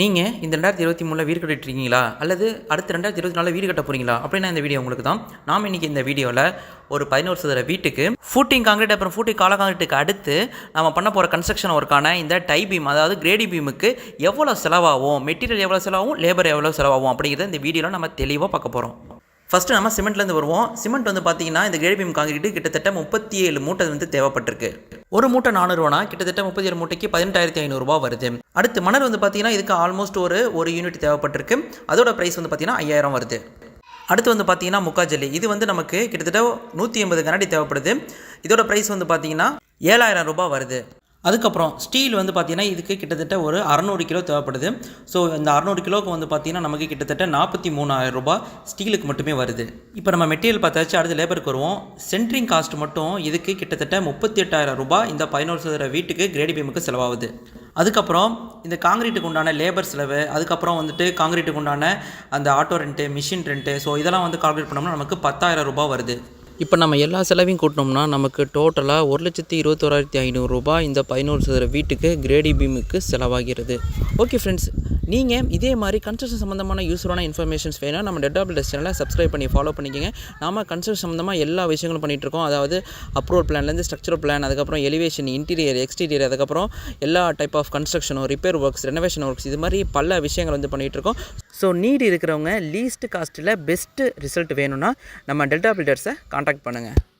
நீங்கள் இந்த ரெண்டாயிரத்தி இருபத்தி மூணில் வீடு கட்டிட்டு இருக்கீங்களா அல்லது அடுத்த ரெண்டாயிரத்தி இருபத்தி நாலில் வீடு கட்ட போகிறீங்களா அப்படின்னா இந்த வீடியோ உங்களுக்கு தான். நாம் இன்றைக்கி இந்த வீடியோவில் ஒரு பதினோரு சதுர வீட்டுக்கு ஃபூட்டிங் காங்கிரீட் அப்புறம் ஃபூட்டிங் கால காங்கிரீட்டுக்கு அடுத்து நம்ம பண்ண போகிற கன்ஸ்ட்ரக்ஷன் ஒர்க்கான இந்த டை பீம் அதாவது கிரேடி பீமுக்கு எவ்வளோ செலவாகும்? மெட்டீரியல் எவ்வளோ செலவாகும்? லேபர் எவ்வளோ செலவாகும்? அப்படிங்கிறத இந்த வீடியோவில் நம்ம தெளிவாக பார்க்க போகிறோம் ஃபஸ்ட்டு நம்ம சிமெண்ட்லேருந்து வருவோம். சிமெண்ட் வந்து பார்த்தீங்கன்னா இந்த கிரேபியம் பீம் காங்கிரீட்டு கிட்டத்தட்ட முப்பத்தி ஏழு மூட்டை வந்து தேவைப்பட்டிருக்கு. ஒரு மூட்டை நானூறுவானா? கிட்டத்தட்ட முப்பத்தி ஏழு மூட்டைக்கு பதினெட்டாயிரத்தி ஐநூறுரூவா வருது. அடுத்து மணல் வந்து பார்த்தீங்கன்னா இதுக்கு ஆல்மோஸ்ட் ஒரு ஒரு யூனிட் தேவைப்பட்டிருக்கு. அதோட ப்ரைஸ் வந்து பார்த்தீங்கன்னா ஐயாயிரம் வருது. அடுத்து வந்து பார்த்தீங்கன்னா முக்காஜல்லி இது வந்து நமக்கு கிட்டத்தட்ட நூற்றி ஐம்பது கண்ணாடி தேவைப்படுது. இதோட ப்ரைஸ் வந்து பார்த்தீங்கன்னா ஏழாயிரம் ரூபாய் வருது. அதுக்கப்புறம் ஸ்டீல் வந்து பார்த்தீங்கன்னா இதுக்கு கிட்டத்தட்ட ஒரு அறநூறு கிலோ தேவைப்படுது. ஸோ இந்த அறநூறு கிலோவுக்கு வந்து பார்த்தீங்கன்னா நமக்கு கிட்டத்தட்ட நாற்பத்தி மூணாயிரம் ரூபாய் ஸ்டீலுக்கு மட்டுமே வருது. இப்போ நம்ம மெட்டீரியல் பார்த்தாச்சு அடுத்து லேபருக்கு வருவோம். சென்ட்ரிங் காஸ்ட் மட்டும் இதுக்கு கிட்டத்தட்ட முப்பத்தி எட்டாயிரம் ரூபாய் இந்த பதினோரு சதுர வீட்டுக்கு கிரேடி பீமுக்கு செலவாகுது. அதுக்கப்புறம் இந்த காங்கிரீட்டுக்கு உண்டான லேபர் செலவு அதுக்கப்புறம் வந்துட்டு காங்கிரீட்டுக்கு உண்டான அந்த auto rent machine rent so இதெல்லாம் வந்து கால்குலேட் பண்ணோம்னா நமக்கு பத்தாயிரம் ரூபாய் வருது. இப்போ நம்ம எல்லா செலவையும் கூட்டினோம்னா நமக்கு டோட்டலாக ஒரு லட்சத்தி இருபத்தோராயிரத்தி ஐநூறுரூபா இந்த பதினோரு சதுர வீட்டுக்கு கிரேடி பீமுக்கு செலவாகிறது. ஓகே ஃப்ரெண்ட்ஸ் நீங்கள் இதே மாதிரி கன்ஸ்ட்ரக்ஷன் சம்மந்தமான யூஸ்ஃபுல்லான இன்ஃபர்மேஷன்ஸ் வேணும் நம்ம டெட்டாபிள் சேனலை சப்ஸ்கிரைப் பண்ணி ஃபாலோ பண்ணிக்கோங்க. நாம கன்ஸ்ட்ரக்ஷன் சம்மந்தமாக எல்லா விஷயங்களும் பண்ணிகிட்ருக்கோம் அதாவது அப்ரூவல் பிளான்லேருந்து ஸ்ட்ரக்சர் பிளான் அதுக்கப்புறம் எலிவேஷன் இன்டீரியர் எக்ஸ்டீரியர் அதுக்கப்புறம் எல்லா டைப் ஆஃப் கன்ஸ்ட்ரக்ஷனும் ரிப்பேர் ஒர்க்ஸ் ரெனோவேஷன் ஒர்க்ஸ் இது மாதிரி பல விஷயங்கள் வந்து பண்ணிகிட்ருக்கோம் ஸோ நீட் இருக்கிறவங்க லீஸ்ட் காஸ்ட்டில் பெஸ்ட்டு ரிசல்ட் வேணும்னா நம்ம டெல்டா பில்டர்ஸை காண்டாக்ட் பண்ணுங்கள்